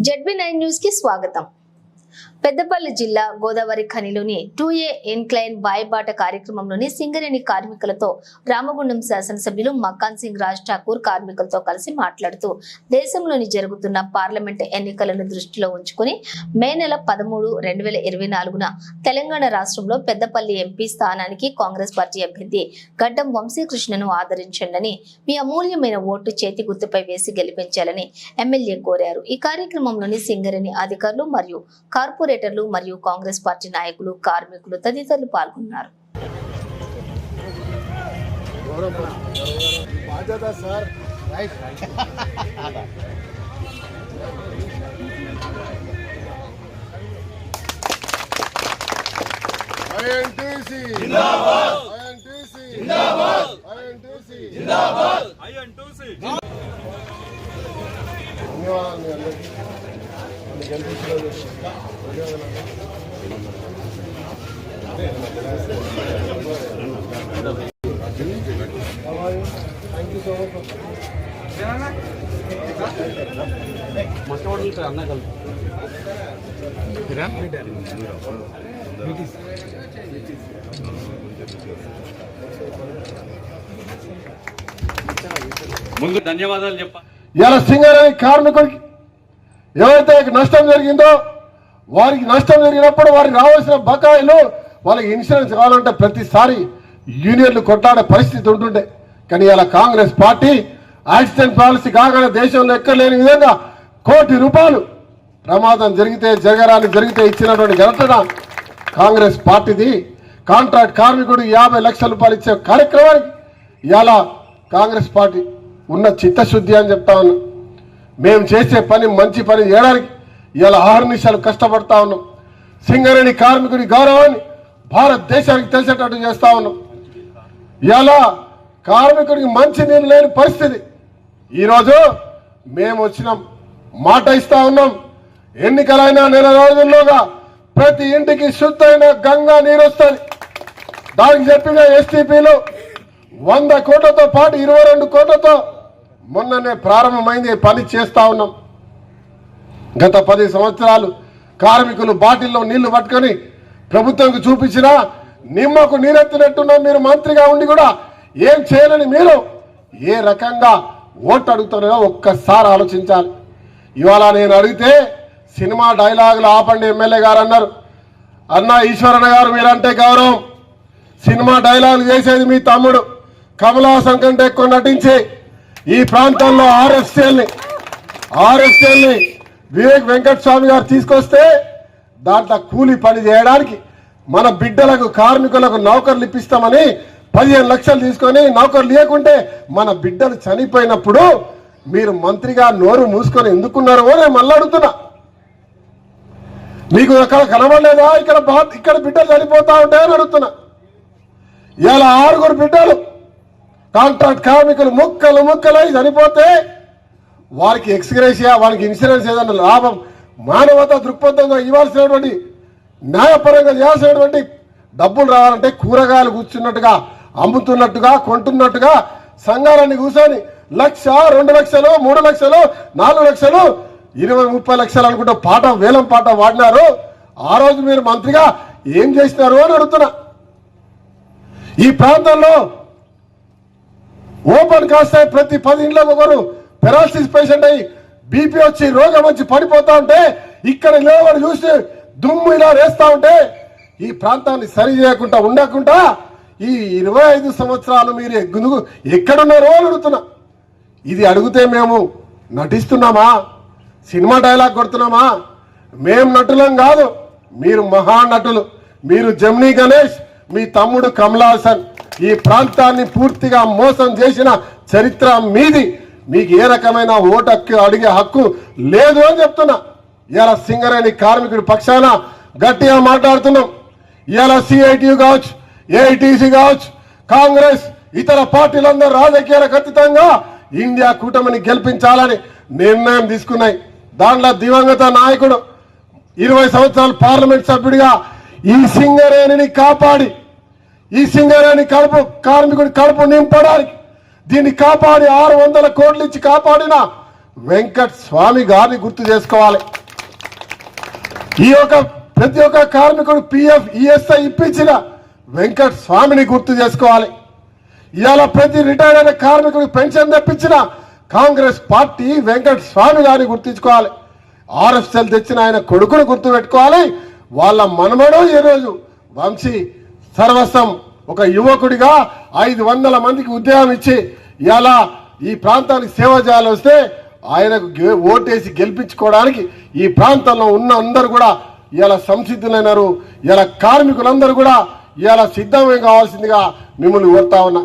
ZB nine news కి స్వాగతం పెద్దపల్లి జిల్లా గోదావరి ఖనిలోని టూ ఏ ఎన్క్లైన్ బాయబాట కార్యక్రమంలోని సింగరేణి కార్మికులతో రామగుండం శాసనసభ్యులు మక్కాన్ సింగ్ రాజ్ ఠాకూర్ కార్మికులతో కలిసి మాట్లాడుతూ దేశంలోని జరుగుతున్న పార్లమెంట్ ఎన్నికలను దృష్టిలో ఉంచుకుని మే నెల పదమూడు రెండు వేల ఇరవై నాలుగున తెలంగాణ రాష్ట్రంలో పెద్దపల్లి ఎంపీ స్థానానికి కాంగ్రెస్ పార్టీ అభ్యర్థి గడ్డం వంశీకృష్ణను ఆదరించండి మీ అమూల్యమైన ఓటు చేతి గుర్తుపై వేసి గెలిపించాలని ఎమ్మెల్యే కోరారు. ఈ కార్యక్రమంలోని సింగరేణి అధికారులు మరియు కార్పొరేట్ కార్పొరేటర్లు మరియు కాంగ్రెస్ పార్టీ నాయకులు కార్మికులు తదితరులు పాల్గొన్నారు. బాధ్యత సార్ రైట్ ఐఎన్టీసీ. జిందాబాద్ ఐఎన్టీసీ. జిందాబాద్ ఐఎన్టీసీ. జిందాబాద్ ఐఎన్టీసీ ధన్యవాదాలు మీ అన్న నన్ను ముందు ధన్యవాదాలు చెప్ప ఇలా సింగరేణి కార్మికుడికి ఎవరైతే నష్టం జరిగిందో వారికి నష్టం జరిగినప్పుడు వారికి రావాల్సిన బకాయిలు వాళ్ళకి ఇన్సూరెన్స్ కావాలంటే ప్రతిసారి యూనియన్లు కొట్లాడే పరిస్థితి ఉంటుండే. కానీ ఇలా కాంగ్రెస్ పార్టీ యాక్సిడెంట్ పాలసీ కాగానే దేశంలో ఎక్కడలేని విధంగా కోటి రూపాయలు ప్రమాదం జరిగితే జరగరాని జరిగితే ఇచ్చినటువంటి ఘనతన కాంగ్రెస్ పార్టీది. కాంట్రాక్ట్ కార్మికుడు యాభై లక్షల రూపాయలు ఇచ్చే కార్యక్రమానికి ఇలా కాంగ్రెస్ పార్టీ ఉన్న చిత్తశుద్ధి అని చెప్తా ఉన్నా. మేము చేసే పని మంచి పని చేయడానికి ఇలా ఆహర్నిశాలు కష్టపడతా ఉన్నాం. సింగరేణి కార్మికుడి గౌరవాన్ని భారతదేశానికి తెలిసేటట్టు చేస్తా ఉన్నాం. ఇలా కార్మికుడికి మంచి నీళ్ళు లేని పరిస్థితి. ఈరోజు మేము వచ్చినాం మాట ఇస్తా ఉన్నాం. ఎన్నికలైన నెల రోజుల్లోగా ప్రతి ఇంటికి శుద్ధమైన గంగా నీరు వస్తుంది. దానికి చెప్పిన ఎస్టీపీలు వంద కోట్లతో పాటు ఇరవై రెండు కోట్లతో మొన్ననే ప్రారంభమైంది పని చేస్తా ఉన్నాం. గత పది సంవత్సరాలు కార్మికులు బాటిల్లో నీళ్ళు పట్టుకొని ప్రభుత్వంకు చూపించినా నిమ్మకు నీరెత్తినట్టున్నా. మీరు మంత్రిగా ఉండి కూడా ఏం చేయాలని మీరు ఏ రకంగా ఓటు అడుగుతున్నారో ఒక్కసారి ఆలోచించాలి. ఇవాళ నేను అడిగితే సినిమా డైలాగులు ఆపండి ఎమ్మెల్యే గారు అన్నారు. అన్న ఈశ్వరన్న గారు మీరంటే గౌరవం. సినిమా డైలాగులు చేసేది మీ తమ్ముడు. కమలాసం కంటే ఎక్కువ నటించి ఈ ప్రాంతంలో ఆర్ఎస్ఎల్ని ఆర్ఎస్ఎల్ని వివేక్ వెంకట స్వామి గారు తీసుకొస్తే దాంట్లో కూలి పని చేయడానికి మన బిడ్డలకు కార్మికులకు నౌకర్లు ఇప్పిస్తామని పదిహేను లక్షలు తీసుకొని నౌకర్లు లేకుంటే మన బిడ్డలు చనిపోయినప్పుడు మీరు మంత్రిగా నోరు మూసుకొని ఎందుకున్నారో నేను మళ్ళీ అడుగుతున్నా. మీకు అక్కడ కనబడలేదా? ఇక్కడ ఇక్కడ బిడ్డలు చనిపోతా ఉంటాయని అడుగుతున్నా. ఇలా ఆరుగురు బిడ్డలు కాంట్రాక్ట్ కార్మికులు ముక్కలు ముక్కలై చనిపోతే వారికి ఎక్స్గ్రేషియా వారికి ఇన్సూరెన్స్ ఏదైనా లాభం మానవత దృక్పథంగా ఇవ్వాల్సినటువంటి న్యాయపరంగా చేయాల్సినటువంటి డబ్బులు రావాలంటే కూరగాయలు కూర్చున్నట్టుగా అమ్ముతున్నట్టుగా కొంటున్నట్టుగా సంఘాలన్నీ కూర్చొని లక్ష రెండు లక్షలు మూడు లక్షలు నాలుగు లక్షలు ఇరవై ముప్పై లక్షలు అనుకుంటే పాట వేలం పాట వాడినారు. ఆ రోజు మీరు మంత్రిగా ఏం చేసినారు అని అడుగుతున్నా. ఈ ప్రాంతంలో ఓపెన్ కాస్తే ప్రతి పది ఇంట్లో ఒకరు పెరాలసిస్ పేషెంట్ అయ్యి బీపీ వచ్చి రోగం వచ్చి పడిపోతా ఉంటే ఇక్కడ లేవని చూసి దుమ్ము ఇలా వేస్తా ఉంటే ఈ ప్రాంతాన్ని సరి చేయకుండా ఉండకుండా ఈ ఇరవై ఐదు సంవత్సరాలు మీరు ఎగ్గును ఎక్కడున్నారో అని అడుగుతున్నా. ఇది అడిగితే మేము నటిస్తున్నామా? Cinema dialogue కొడుతున్నామా? మేం నటులం కాదు. మీరు మహానటులు మీరు జమ్నీ గణేష్ మీ తమ్ముడు కమలాసన్. ఈ ప్రాంతాన్ని పూర్తిగా మోసం చేసిన చరిత్ర మీది. మీకు ఏ రకమైన ఓటు హక్కు అడిగే హక్కు లేదు అని చెప్తున్నా. ఇలా సింగరేణి కార్మికుడి పక్షాన గట్టిగా మాట్లాడుతున్నాం. ఇలా సిఐటి కావచ్చు ఏఐటీసీ కావచ్చు కాంగ్రెస్ ఇతర పార్టీలందరూ రాజకీయాలకు అతీతంగా ఇండియా కూటమిని గెలిపించాలని నిర్ణయం తీసుకున్నాయి. దాంట్లో దివంగత నాయకుడు ఇరవై సంవత్సరాలు పార్లమెంట్ సభ్యుడిగా ఈ సింగరేణిని కాపాడి ఈ సింగరేణి కడుపు కార్మికుడి కడుపు నింపడానికి దీన్ని కాపాడి ఆరు వందల కోట్లు ఇచ్చి కాపాడిన వెంకట్ స్వామి గారిని గుర్తు చేసుకోవాలి. ఈ యొక్క ప్రతి ఒక్క కార్మికుడు పిఎఫ్ ఈఎస్ఐ ఇప్పించిన వెంకట్ స్వామిని గుర్తు చేసుకోవాలి. ఇవాళ ప్రతి రిటైర్ అయిన కార్మికుడికి పెన్షన్ తెప్పించిన కాంగ్రెస్ పార్టీ వెంకట స్వామి గారిని గుర్తించుకోవాలి ఆర్ఎస్ఎల్ తెచ్చిన ఆయన కొడుకును గుర్తు పెట్టుకోవాలి. వాళ్ళ మనమడో ఈరోజు వంశీ సర్వస్వం ఒక యువకుడిగా ఐదు వందల మందికి ఉద్యోగం ఇచ్చి ఇలా ఈ ప్రాంతానికి సేవ చేయాలి వస్తే ఆయనకు ఓటేసి గెలిపించుకోవడానికి ఈ ప్రాంతంలో ఉన్న అందరూ కూడా ఇలా సంసిద్ధులైనారు. ఇలా కార్మికులందరూ కూడా ఇలా సిద్ధమే కావాల్సిందిగా మిమ్మల్ని కోరుతా ఉన్నా.